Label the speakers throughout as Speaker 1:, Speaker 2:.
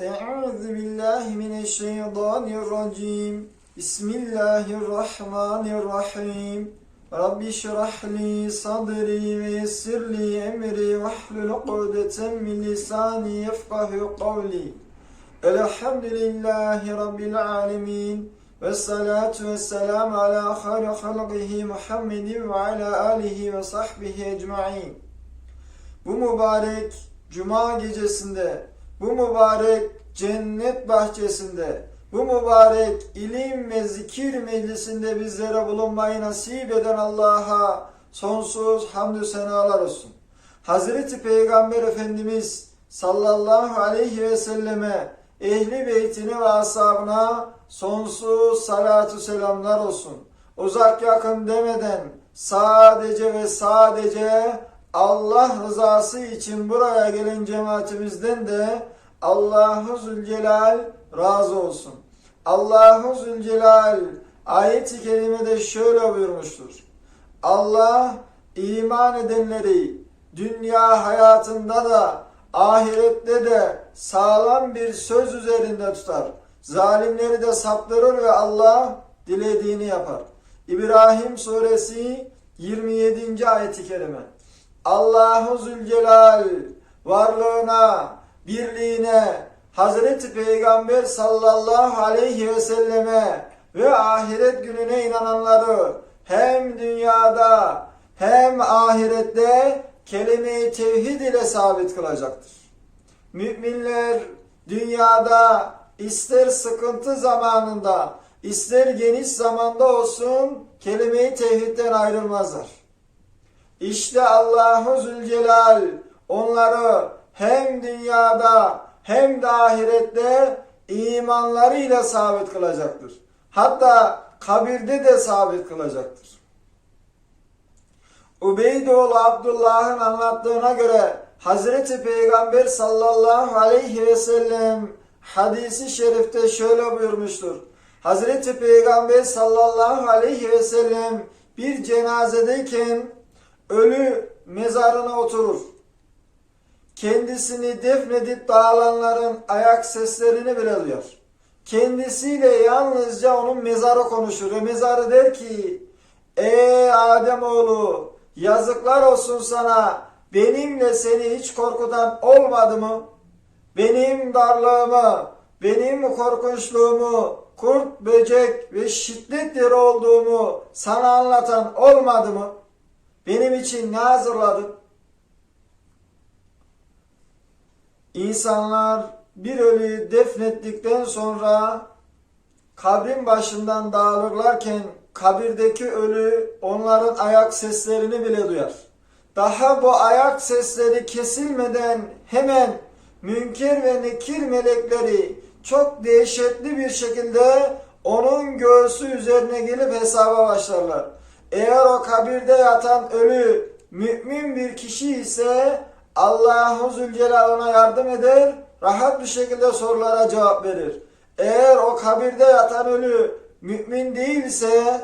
Speaker 1: أعوذ بالله من الشيطان الرجيم بسم الله الرحمن الرحيم رب اشرح لي صدري ويسر لي أمري واحلل عقدة من لساني يفقه قولي الحمد لله رب العالمين والصلاة والسلام على خير خلقه محمد وعلى آله وصحبه ecmaîn. Bu mübarek cuma gecesinde, bu mübarek cennet bahçesinde, bu mübarek ilim ve zikir meclisinde bizlere bulunmayı nasip eden Allah'a sonsuz hamdü senalar olsun. Hazreti Peygamber Efendimiz sallallahu aleyhi ve selleme, ehli beytine ve ashabına sonsuz salatu selamlar olsun. Uzak yakın demeden sadece ve sadece Allah rızası için buraya gelen cemaatimizden de Allahu Zülcelal razı olsun. Allahu Zülcelal ayet-i kerimede şöyle buyurmuştur. Allah iman edenleri dünya hayatında da ahirette de sağlam bir söz üzerinde tutar. Zalimleri de saptırır ve Allah dilediğini yapar. İbrahim suresi 27. ayeti kerime. Allahu Zülcelal varlığına, birliğine, Hazreti Peygamber sallallahu aleyhi ve selleme ve ahiret gününe inananları hem dünyada hem ahirette kelime-i tevhid ile sabit kılacaktır. Müminler dünyada ister sıkıntı zamanında ister geniş zamanda olsun kelime-i tevhidden ayrılmazlar. İşte Allahu Zülcelal onları hem dünyada hem de ahirette imanlarıyla sabit kılacaktır. Hatta kabirde de sabit kılacaktır. Ubeydoğlu Abdullah'ın anlattığına göre Hazreti Peygamber sallallahu aleyhi ve sellem hadisi şerifte şöyle buyurmuştur. Hazreti Peygamber sallallahu aleyhi ve sellem bir cenazedeyken ölü mezarına oturur. Kendisini defnedip dağılanların ayak seslerini bile duyar. Kendisiyle yalnızca onun mezarı konuşur ve mezarı der ki Ey Ademoğlu yazıklar olsun sana benimle seni hiç korkutan olmadı mı? Benim darlığımı, benim korkunçluğumu, kurt, böcek ve şiddetleri olduğumu sana anlatan olmadı mı? Benim için ne hazırladın? İnsanlar bir ölüyü defnettikten sonra kabrin başından dağılırlarken kabirdeki ölü onların ayak seslerini bile duyar. Daha bu ayak sesleri kesilmeden hemen münker ve nekir melekleri çok dehşetli bir şekilde onun göğsü üzerine gelip hesaba başlarlar. Eğer o kabirde yatan ölü mümin bir kişi ise Allahu Zülcelal ona yardım eder, rahat bir şekilde sorulara cevap verir. Eğer o kabirde yatan ölü mümin değilse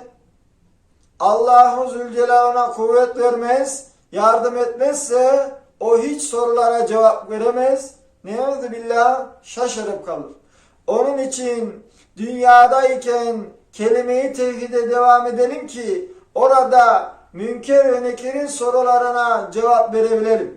Speaker 1: Allahu Zülcelal ona kuvvet vermez, yardım etmezse o hiç sorulara cevap veremez. Ne billah şaşırıp kalır. Onun için dünyadayken kelime-i tevhide devam edelim ki orada münker ve nekirin sorularına cevap verebilelim.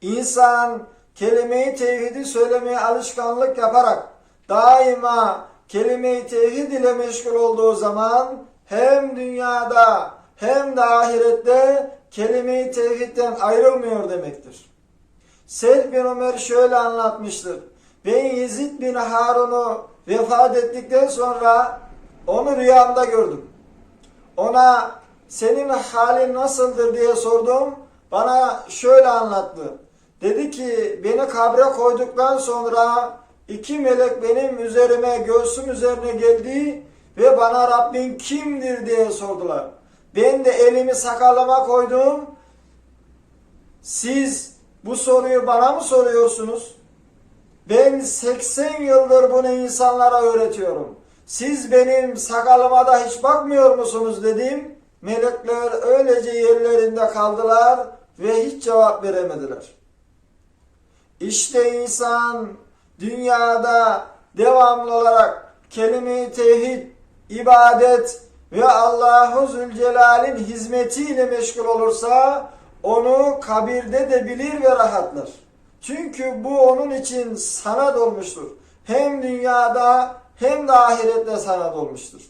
Speaker 1: İnsan kelime-i tevhidi söylemeye alışkanlık yaparak daima kelime-i tevhid ile meşgul olduğu zaman hem dünyada hem de ahirette kelime-i tevhidden ayrılmıyor demektir. Sel bin Ömer şöyle anlatmıştır. Ben Yezid bin Harun'u vefat ettikten sonra onu rüyamda gördüm. Ona senin halin nasıldır diye sordum. Bana şöyle anlattı. Dedi ki beni kabre koyduktan sonra iki melek benim üzerime göğsüm üzerine geldi ve bana Rabbin kimdir diye sordular. Ben de elimi sakalama koydum. Siz bu soruyu bana mı soruyorsunuz? Ben 80 yıldır bunu insanlara öğretiyorum. Siz benim sakalıma da hiç bakmıyor musunuz dedim. Melekler öylece yerlerinde kaldılar ve hiç cevap veremediler. İşte insan dünyada devamlı olarak kelime-i tevhid, ibadet ve Allahu Zülcelal'in hizmetiyle meşgul olursa onu kabirde de bilir ve rahatlar. Çünkü bu onun için sanat olmuştur. Hem dünyada hem de ahirette sanat olmuştur.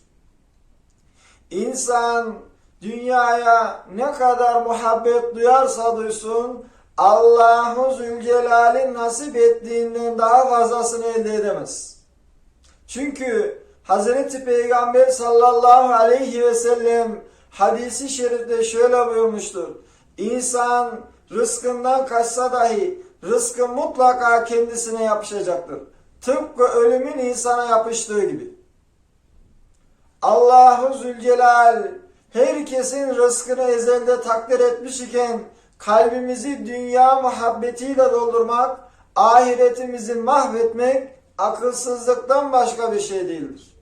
Speaker 1: İnsan dünyaya ne kadar muhabbet duyarsa duysun Allahu Zülcelal'in nasip ettiğinden daha fazlasını elde edemez. Çünkü Hazreti Peygamber sallallahu aleyhi ve sellem hadisi şerifte şöyle buyurmuştur. İnsan rızkından kaçsa dahi rızkı mutlaka kendisine yapışacaktır. Tıpkı ölümün insana yapıştığı gibi. Allahu Zülcelal herkesin rızkını ezelde takdir etmiş iken kalbimizi dünya muhabbetiyle doldurmak, ahiretimizi mahvetmek akılsızlıktan başka bir şey değildir.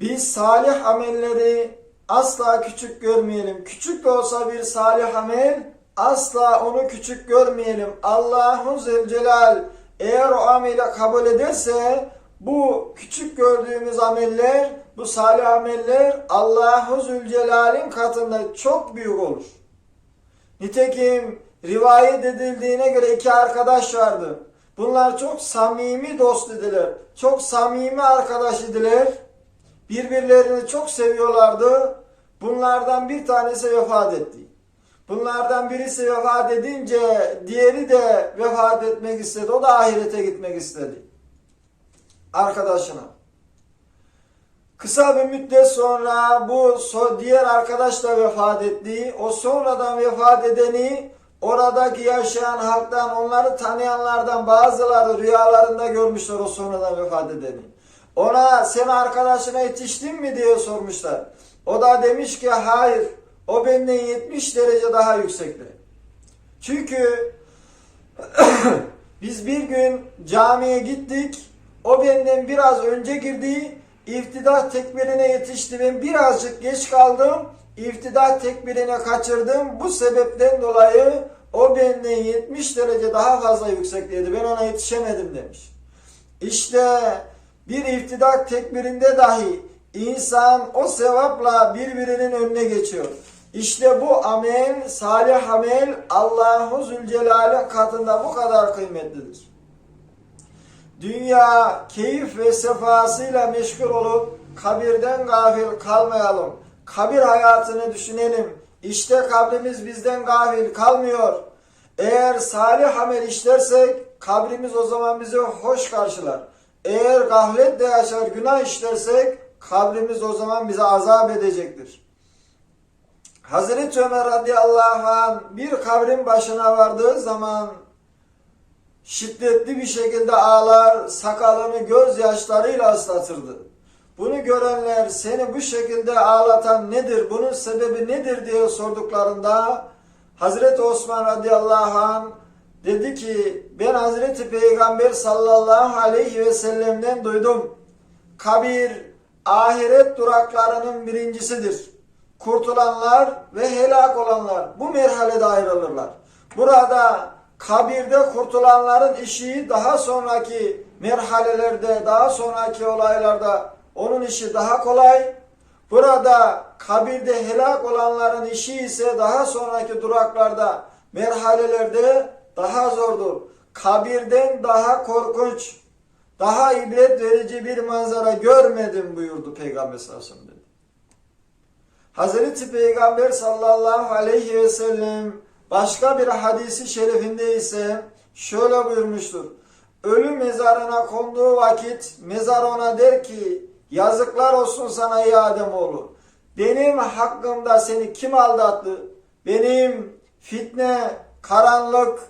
Speaker 1: Biz salih amelleri asla küçük görmeyelim. Küçük de olsa bir salih amel asla onu küçük görmeyelim. Allahu Zülcelal eğer o ameli kabul ederse bu küçük gördüğümüz ameller, bu salih ameller Allahu Zülcelal'in katında çok büyük olur. Nitekim rivayet edildiğine göre iki arkadaş vardı. Bunlar çok samimi dost idiler. Çok samimi arkadaş idiler. Birbirlerini çok seviyorlardı. Bunlardan bir tanesi vefat etti. Bunlardan birisi vefat edince diğeri de vefat etmek istedi. O da ahirete gitmek istedi. Arkadaşına. Kısa bir müddet sonra bu diğer arkadaş da vefat etti. O sonradan vefat edeni oradaki yaşayan halktan, onları tanıyanlardan bazıları rüyalarında görmüşler o sonradan vefat edeni. Ona sen arkadaşına yetiştin mi diye sormuşlar. O da demiş ki hayır o benden 70 derece daha yüksekte. Çünkü biz bir gün camiye gittik. O benden biraz önce girdi. İftidah tekbirine yetişti. Ben birazcık geç kaldım. İftidah tekbirine kaçırdım. Bu sebepten dolayı o benden 70 derece daha fazla yüksekteydi. Ben ona yetişemedim demiş. İşte bir iftidak tekbirinde dahi insan o sevapla birbirinin önüne geçiyor. İşte bu amel, salih amel Allahu Zülcelal'in katında bu kadar kıymetlidir. Dünya keyif ve sefasıyla meşgul olup kabirden gafil kalmayalım. Kabir hayatını düşünelim. İşte kabrimiz bizden gafil kalmıyor. Eğer salih amel işlersek kabrimiz o zaman bizi hoş karşılar. Eğer gafletle yaşar günah işlersek kabrimiz o zaman bize azap edecektir. Hazreti Ömer radıyallahu anh bir kabrin başına vardığı zaman şiddetli bir şekilde ağlar, sakalını gözyaşlarıyla ıslatırdı. Bunu görenler seni bu şekilde ağlatan nedir, bunun sebebi nedir diye sorduklarında Hazreti Osman radıyallahu anh dedi ki ben Hazreti Peygamber sallallahu aleyhi ve sellem'den duydum. Kabir ahiret duraklarının birincisidir. Kurtulanlar ve helak olanlar bu merhalede ayrılırlar. Burada kabirde kurtulanların işi daha sonraki merhalelerde, daha sonraki olaylarda onun işi daha kolay. Burada kabirde helak olanların işi ise daha sonraki duraklarda, merhalelerde daha zordur. Kabirden daha korkunç, daha ibret verici bir manzara görmedim buyurdu Peygamber sallallahu aleyhi ve sellem. Hazreti Peygamber sallallahu aleyhi ve sellem başka bir hadisi şerifinde ise şöyle buyurmuştur. Ölü mezarına konduğu vakit mezar ona der ki yazıklar olsun sana ey Ademoğlu. Benim hakkımda seni kim aldattı? Benim fitne, karanlık,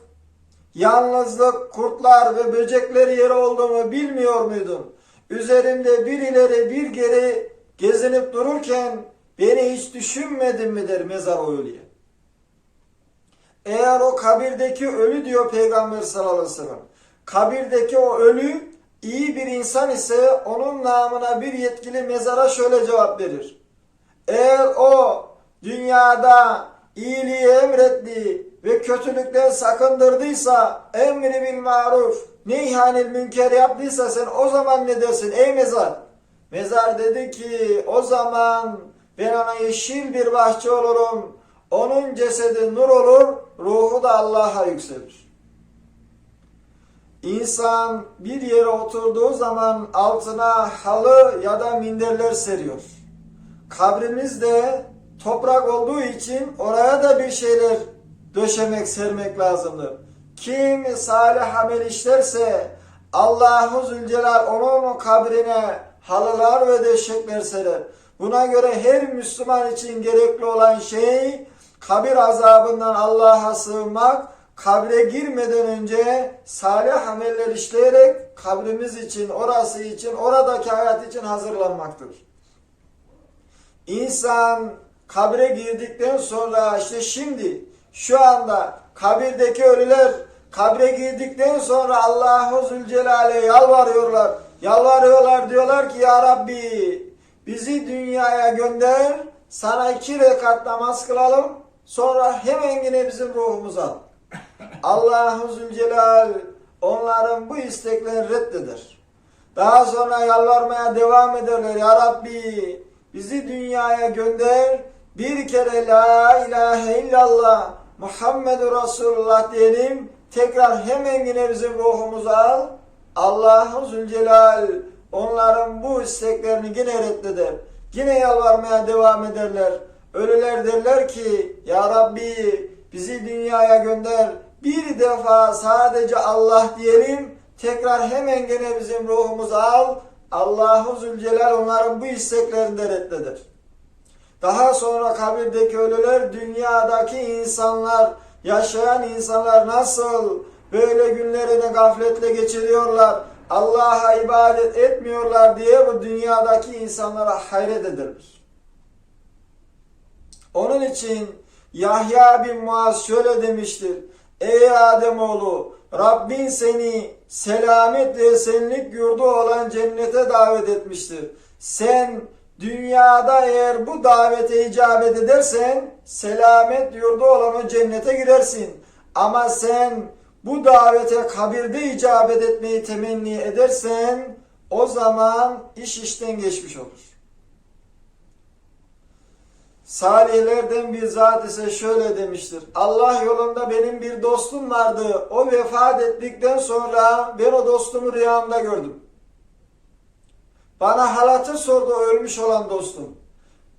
Speaker 1: yalnızlık, kurtlar ve böcekler yeri olduğumu bilmiyor muydun? Üzerimde bir ileri bir geri gezinip dururken beni hiç düşünmedin mi der mezar ölüye. Eğer o kabirdeki ölü diyor Peygamber sallallahu aleyhi ve sellem. Kabirdeki o ölü iyi bir insan ise onun namına bir yetkili mezara şöyle cevap verir. Eğer o dünyada iyiliği emretti ve kötülükten sakındırdıysa emri bil maruf neyhanil münker yaptıysa sen o zaman ne dersin ey mezar? Mezar dedi ki o zaman ben ona yeşil bir bahçe olurum. Onun cesedi nur olur, ruhu da Allah'a yükselir. İnsan bir yere oturduğu zaman altına halı ya da minderler seriyor. Kabrimiz de toprak olduğu için oraya da bir şeyler döşemek, sermek lazımdır. Kim salih amel işlerse Allahu Zülcelal onun kabrine halılar ve döşekler serer. Buna göre her Müslüman için gerekli olan şey kabir azabından Allah'a sığınmak, kabre girmeden önce salih ameller işleyerek kabrimiz için, orası için, oradaki hayat için hazırlanmaktır. İnsan kabre girdikten sonra işte şimdi şu anda kabirdeki ölüler kabre girdikten sonra Allahu Zülcelal'e yalvarıyorlar. Yalvarıyorlar diyorlar ki ya Rabbi bizi dünyaya gönder sana iki rekat namaz kılalım sonra hemen yine bizim ruhumuzu al. Allahu Zülcelal onların bu isteklerini reddeder. Daha sonra yalvarmaya devam ederler. Ya Rabbi bizi dünyaya gönder. Bir kere la ilahe illallah Muhammedur Resulullah diyelim. Tekrar hemen yine bizim ruhumuzu al. Allahu Zülcelal onların bu isteklerini yine reddeder. Yine yalvarmaya devam ederler. Ölüler derler ki Ya Rabbi bizi dünyaya gönder. Bir defa sadece Allah diyelim. Tekrar hemen gene bizim ruhumuzu al. Allahu Zülcelal onların bu isteklerini de reddeder. Daha sonra kabirdeki ölüler dünyadaki insanlar, yaşayan insanlar nasıl böyle günlerini gafletle geçiriyorlar, Allah'a ibadet etmiyorlar diye bu dünyadaki insanlara hayret ederler. Onun için Yahya bin Muaz şöyle demiştir. Ey Ademoğlu Rabbin seni selamet ve esenlik yurdu olan cennete davet etmiştir. Sen dünyada eğer bu davete icabet edersen selamet yurdu olan o cennete girersin. Ama sen bu davete kabirde icabet etmeyi temenni edersen o zaman iş işten geçmiş olur. Salihlerden bir zat ise şöyle demiştir. Allah yolunda benim bir dostum vardı. O vefat ettikten sonra ben o dostumu rüyamda gördüm. Bana halatı sordu ölmüş olan dostum.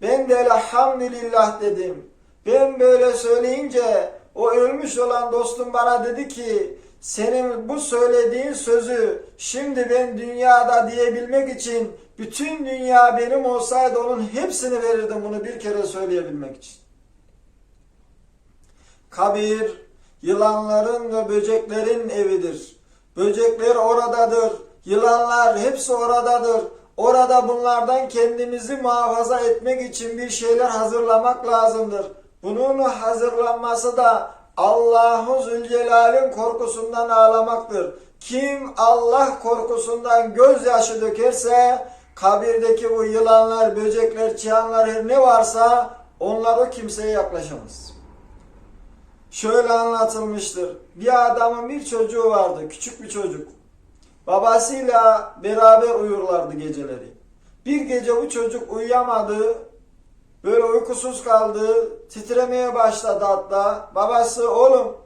Speaker 1: Ben de elhamdülillah dedim. Ben böyle söyleyince o ölmüş olan dostum bana dedi ki senin bu söylediğin sözü şimdi ben dünyada diyebilmek için bütün dünya benim olsaydı onun hepsini verirdim bunu bir kere söyleyebilmek için. Kabir yılanların ve böceklerin evidir. Böcekler oradadır. Yılanlar hepsi oradadır. Orada bunlardan kendimizi muhafaza etmek için bir şeyler hazırlamak lazımdır. Bunun hazırlanması da Allahu Zülcelal'in korkusundan ağlamaktır. Kim Allah korkusundan gözyaşı dökerse kabirdeki bu yılanlar, böcekler, çıyanlar her ne varsa onlar o kimseye yaklaşamaz. Şöyle anlatılmıştır. Bir adamın bir çocuğu vardı, küçük bir çocuk. Babasıyla beraber uyurlardı geceleri. Bir gece bu çocuk uyuyamadı, böyle uykusuz kaldı, titremeye başladı hatta. Babası oğlum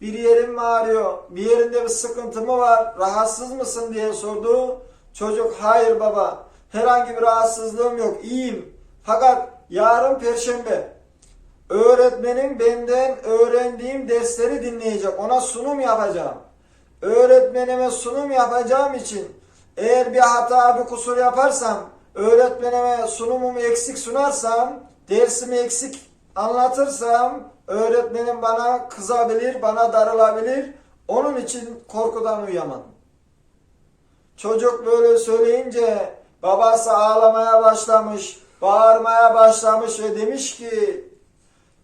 Speaker 1: bir yerin mi ağrıyor, bir yerinde bir sıkıntı mı var, rahatsız mısın diye sordu. Çocuk hayır baba herhangi bir rahatsızlığım yok iyiyim. Fakat yarın perşembe öğretmenim benden öğrendiğim dersleri dinleyecek ona sunum yapacağım. Öğretmenime sunum yapacağım için eğer bir hata bir kusur yaparsam öğretmenime sunumumu eksik sunarsam dersimi eksik anlatırsam öğretmenim bana kızabilir, bana darılabilir. Onun için korkudan uyuyamam. Çocuk böyle söyleyince babası ağlamaya başlamış, bağırmaya başlamış ve demiş ki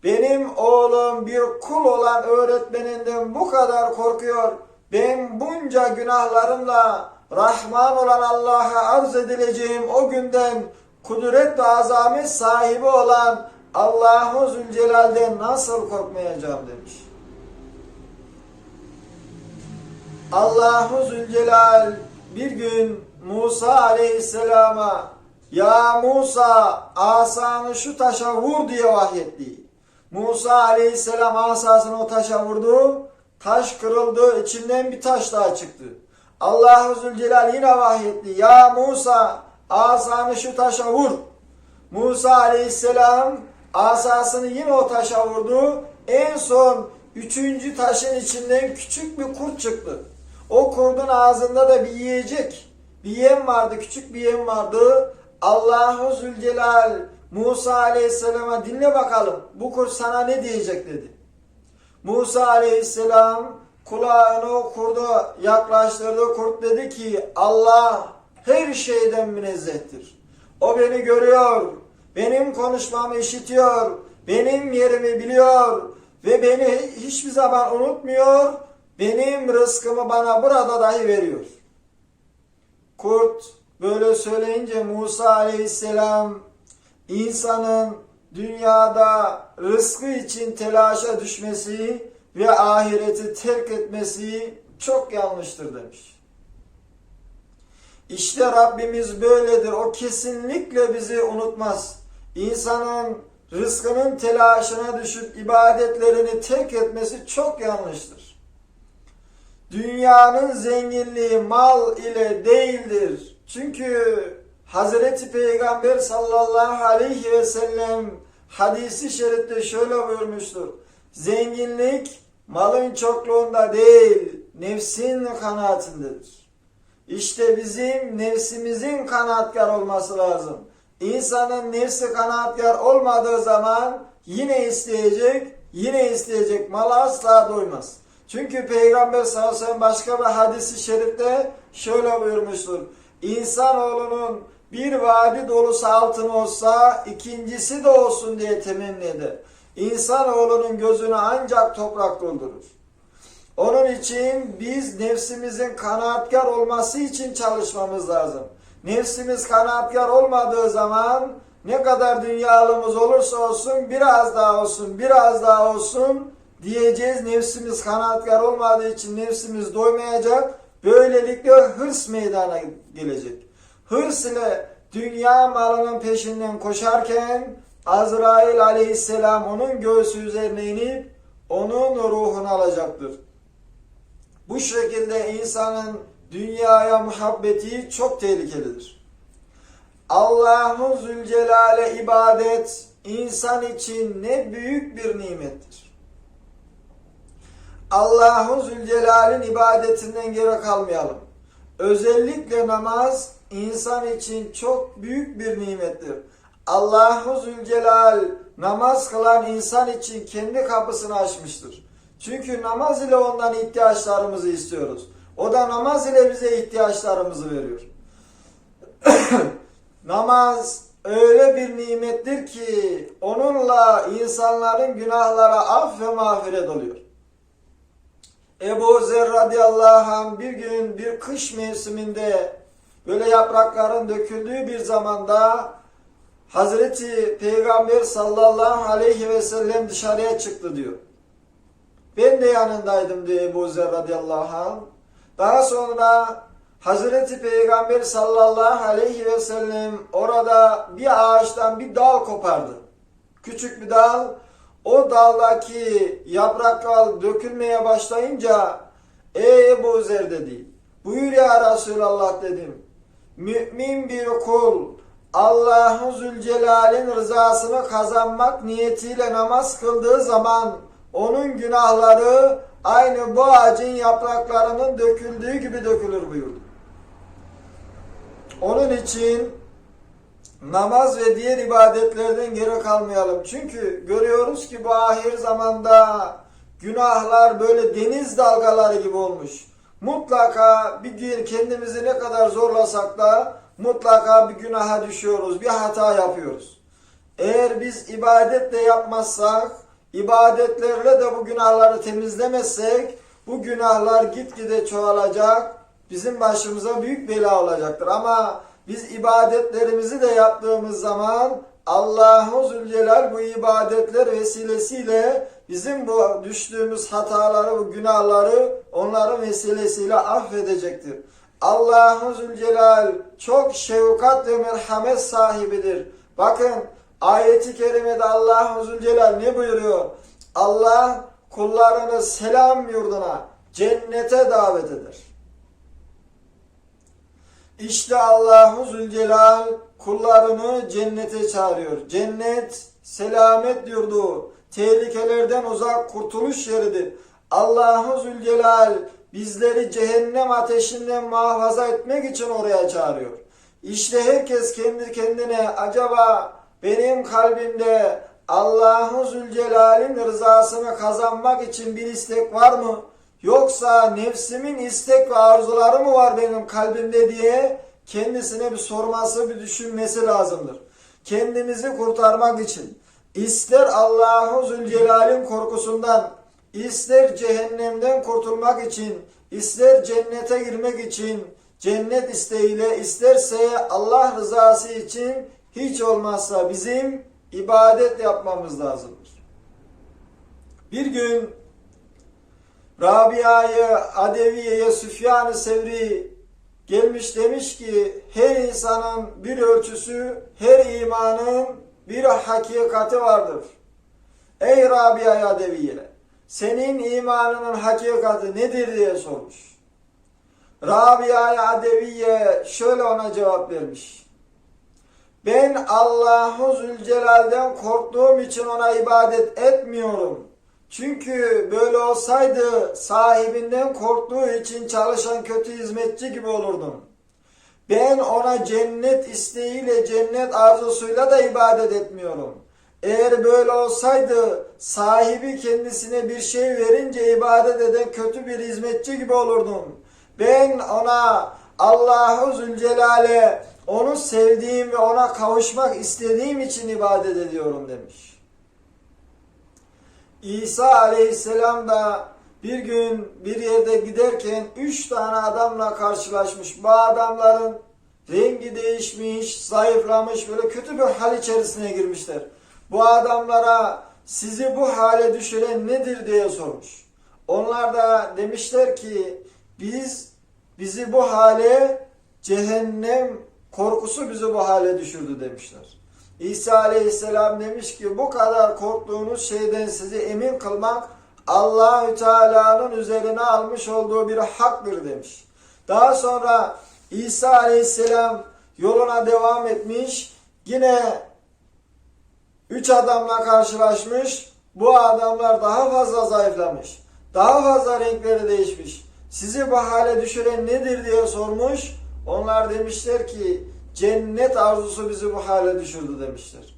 Speaker 1: benim oğlum bir kul olan öğretmeninden bu kadar korkuyor. Ben bunca günahlarımla Rahman olan Allah'a arz edileceğim o günden kudret ve azamet sahibi olan Allahu Zülcelal'den nasıl korkmayacağım demiş. Allahu Zülcelal bir gün Musa aleyhisselama ya Musa asanı şu taşa vur diye vahyetti. Musa aleyhisselam asasını o taşa vurdu. Taş kırıldı. içinden bir taş daha çıktı. Allahu Zülcelal yine vahyetti. Ya Musa asanı şu taşa vur. Musa aleyhisselam asasını yine o taşa vurdu. En son üçüncü taşın içinden küçük bir kurt çıktı. O kurdun ağzında da bir yiyecek, bir yem vardı, küçük bir yem vardı. Allahu Zülcelal Musa aleyhisselama dinle bakalım bu kurt sana ne diyecek dedi. Musa aleyhisselam kulağını kurda yaklaştırdı. Kurt dedi ki Allah her şeyden münezzehtir. O beni görüyor, benim konuşmamı işitiyor, benim yerimi biliyor ve beni hiçbir zaman unutmuyor. Benim rızkımı bana burada dahi veriyor. Kurt böyle söyleyince Musa aleyhisselam insanın dünyada rızkı için telaşa düşmesi ve ahireti terk etmesi çok yanlıştır demiş. İşte Rabbimiz böyledir. O kesinlikle bizi unutmaz. İnsanın rızkının telaşına düşüp ibadetlerini terk etmesi çok yanlıştır. Dünyanın zenginliği mal ile değildir. Çünkü Hazreti Peygamber sallallahu aleyhi ve sellem hadisi şerifte şöyle buyurmuştur. Zenginlik malın çokluğunda değil, nefsin kanaatindedir. İşte bizim nefsimizin kanaatkar olması lazım. İnsanın nefsi kanaatkar olmadığı zaman yine isteyecek, yine isteyecek. Mal asla doymaz. Çünkü Peygamber sallallahu aleyhi ve sellem başka bir hadisi şerifte şöyle buyurmuştur. İnsanoğlunun bir vadi dolusu altın olsa ikincisi de olsun diye temenni eder. İnsanoğlunun gözünü ancak toprak doldurur. Onun için biz nefsimizin kanaatkar olması için çalışmamız lazım. Nefsimiz kanaatkar olmadığı zaman ne kadar dünyalımız olursa olsun biraz daha olsun biraz daha olsun diyeceğiz. Nefsimiz kanaatkar olmadığı için nefsimiz doymayacak. Böylelikle hırs meydana gelecek. Hırs ile dünya malının peşinden koşarken Azrail aleyhisselam onun göğsü üzerine inip onun ruhunu alacaktır. Bu şekilde insanın dünyaya muhabbeti çok tehlikelidir. Allahu Zülcelal'e ibadet insan için ne büyük bir nimettir. Allahu Zülcelal'in ibadetinden geri kalmayalım. Özellikle namaz insan için çok büyük bir nimettir. Allahu Zülcelal namaz kılan insan için kendi kapısını açmıştır. Çünkü namaz ile ondan ihtiyaçlarımızı istiyoruz. O da namaz ile bize ihtiyaçlarımızı veriyor. namaz öyle bir nimettir ki onunla insanların günahlara af ve mağfiret oluyor. Ebu Zer radıyallahu anh bir gün bir kış mevsiminde böyle yaprakların döküldüğü bir zamanda Hazreti Peygamber sallallahu aleyhi ve sellem dışarıya çıktı diyor. Ben de yanındaydım diyor Ebu Zer radıyallahu anh. Daha sonra Hazreti Peygamber sallallahu aleyhi ve sellem orada bir ağaçtan bir dal kopardı. Küçük bir dal. O daldaki yapraklar dökülmeye başlayınca Ey Ebu Zer dedi. Buyur ya Resulallah dedim. Mümin bir kul Allahu Zülcelal'in rızasını kazanmak niyetiyle namaz kıldığı zaman onun günahları aynı bu ağacın yapraklarının döküldüğü gibi dökülür buyurdu. Onun için namaz ve diğer ibadetlerden geri kalmayalım. Çünkü görüyoruz ki bu ahir zamanda günahlar böyle deniz dalgaları gibi olmuş. Mutlaka bir gün kendimizi ne kadar zorlasak da mutlaka bir günaha düşüyoruz, bir hata yapıyoruz. Eğer biz ibadetle yapmazsak, ibadetlerle de bu günahları temizlemezsek, bu günahlar gitgide çoğalacak, bizim başımıza büyük bela olacaktır. Ama biz ibadetlerimizi de yaptığımız zaman Allahu Zülcelal bu ibadetler vesilesiyle bizim bu düştüğümüz hataları, bu günahları onların vesilesiyle affedecektir. Allahu Zülcelal çok şefkat ve merhamet sahibidir. Bakın ayeti kerimede Allahu Zülcelal ne buyuruyor? Allah kullarını selam yurduna, cennete davet eder. İşte Allahu Zülcelal kullarını cennete çağırıyor. Cennet selamet yurdu, tehlikelerden uzak kurtuluş yeridir. Allahu Zülcelal bizleri cehennem ateşinden muhafaza etmek için oraya çağırıyor. İşte herkes kendi kendine acaba benim kalbimde Allahu Zülcelal'in rızasını kazanmak için bir istek var mı? Yoksa nefsimin istek ve arzuları mı var benim kalbimde diye kendisine bir sorması, bir düşünmesi lazımdır. Kendimizi kurtarmak için ister Allahu Zülcelal'in korkusundan, ister cehennemden kurtulmak için, ister cennete girmek için, cennet isteğiyle, isterse Allah rızası için hiç olmazsa bizim ibadet yapmamız lazımdır. Bir gün Rabia'yı, Adeviye'ye, Süfyan-ı Sevri gelmiş demiş ki her insanın bir ölçüsü, her imanın bir hakikati vardır. Ey Rabia Adeviye, senin imanının hakikati nedir diye sormuş. Rabia Adeviye şöyle ona cevap vermiş. Ben Allahu Zülcelal'den korktuğum için ona ibadet etmiyorum. Çünkü böyle olsaydı sahibinden korktuğu için çalışan kötü hizmetçi gibi olurdum. Ben ona cennet isteğiyle, cennet arzusuyla da ibadet etmiyorum. Eğer böyle olsaydı sahibi kendisine bir şey verince ibadet eden kötü bir hizmetçi gibi olurdum. Ben ona Allahu Zülcelal'e onu sevdiğim ve ona kavuşmak istediğim için ibadet ediyorum demiş. İsa aleyhisselam da bir gün bir yerde giderken üç tane adamla karşılaşmış. Bu adamların rengi değişmiş, zayıflamış, böyle kötü bir hal içerisine girmişler. Bu adamlara sizi bu hale düşüren nedir diye sormuş. Onlar da demişler ki biz bizi bu hale cehennem korkusu bizi bu hale düşürdü demişler. İsa aleyhisselam demiş ki bu kadar korktuğunuz şeyden sizi emin kılmak Allahü Teala'nın üzerine almış olduğu bir haktır demiş. Daha sonra İsa aleyhisselam yoluna devam etmiş. Yine üç adamla karşılaşmış. Bu adamlar daha fazla zayıflamış. Daha fazla renkleri değişmiş. Sizi bu hale düşüren nedir diye sormuş. Onlar demişler ki cennet arzusu bizi bu hale düşürdü demişler.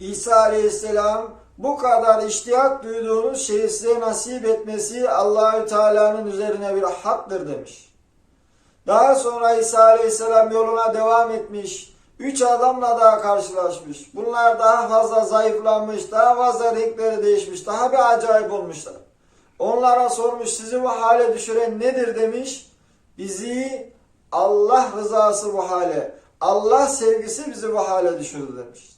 Speaker 1: İsa aleyhisselam bu kadar iştiyak duyduğunuz şeyi size nasip etmesi Allahü Teala'nın üzerine bir haktır demiş. Daha sonra İsa aleyhisselam yoluna devam etmiş. Üç adamla daha karşılaşmış. Bunlar daha fazla zayıflanmış, daha fazla renkleri değişmiş, daha bir acayip olmuşlar. Onlara sormuş sizi bu hale düşüren nedir demiş. Bizi Allah rızası bu hale, Allah sevgisi bizi bu hale düşürdü demiştir.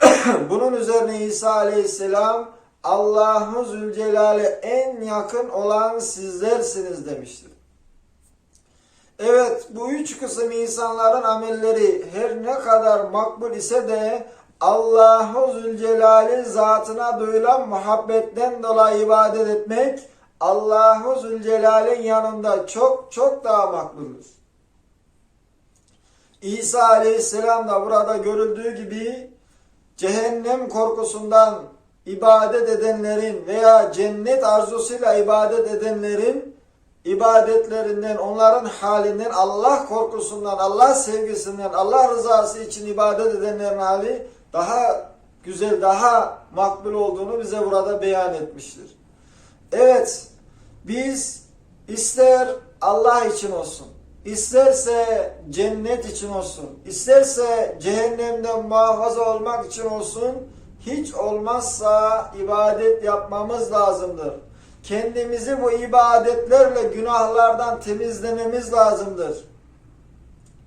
Speaker 1: Bunun üzerine İsa aleyhisselam Allahu Zülcelal'e en yakın olan sizlersiniz demiştir. Evet bu üç kısım insanların amelleri her ne kadar makbul ise de Allahu Zülcelal'in zatına duyulan muhabbetten dolayı ibadet etmek Allahu Zülcelal'in yanında çok çok daha makbuldür. İsa Aleyhisselam da burada görüldüğü gibi cehennem korkusundan ibadet edenlerin veya cennet arzusuyla ibadet edenlerin ibadetlerinden, onların halinden, Allah korkusundan, Allah sevgisinden, Allah rızası için ibadet edenlerin hali daha güzel, daha makbul olduğunu bize burada beyan etmiştir. Evet, biz ister Allah için olsun, isterse cennet için olsun, isterse cehennemden muhafaza olmak için olsun, hiç olmazsa ibadet yapmamız lazımdır. Kendimizi bu ibadetlerle günahlardan temizlememiz lazımdır.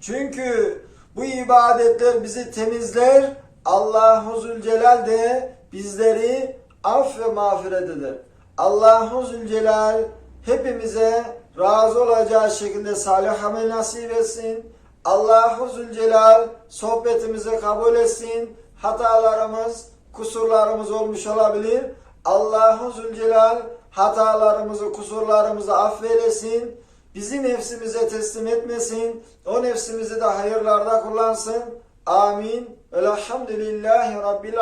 Speaker 1: Çünkü bu ibadetler bizi temizler, Allahu Zülcelal de bizleri af ve mağfiret eder. Allahu Zülcelal hepimize razı olacağı şekilde salih amel nasip etsin. Allahu Zülcelal sohbetimizi kabul etsin. Hatalarımız, kusurlarımız olmuş olabilir. Allahu Zülcelal hatalarımızı, kusurlarımızı affeylesin. Bizi nefsimize teslim etmesin. O nefsimizi de hayırlarda kullansın. Amin. Velhamdülillahi Rabbil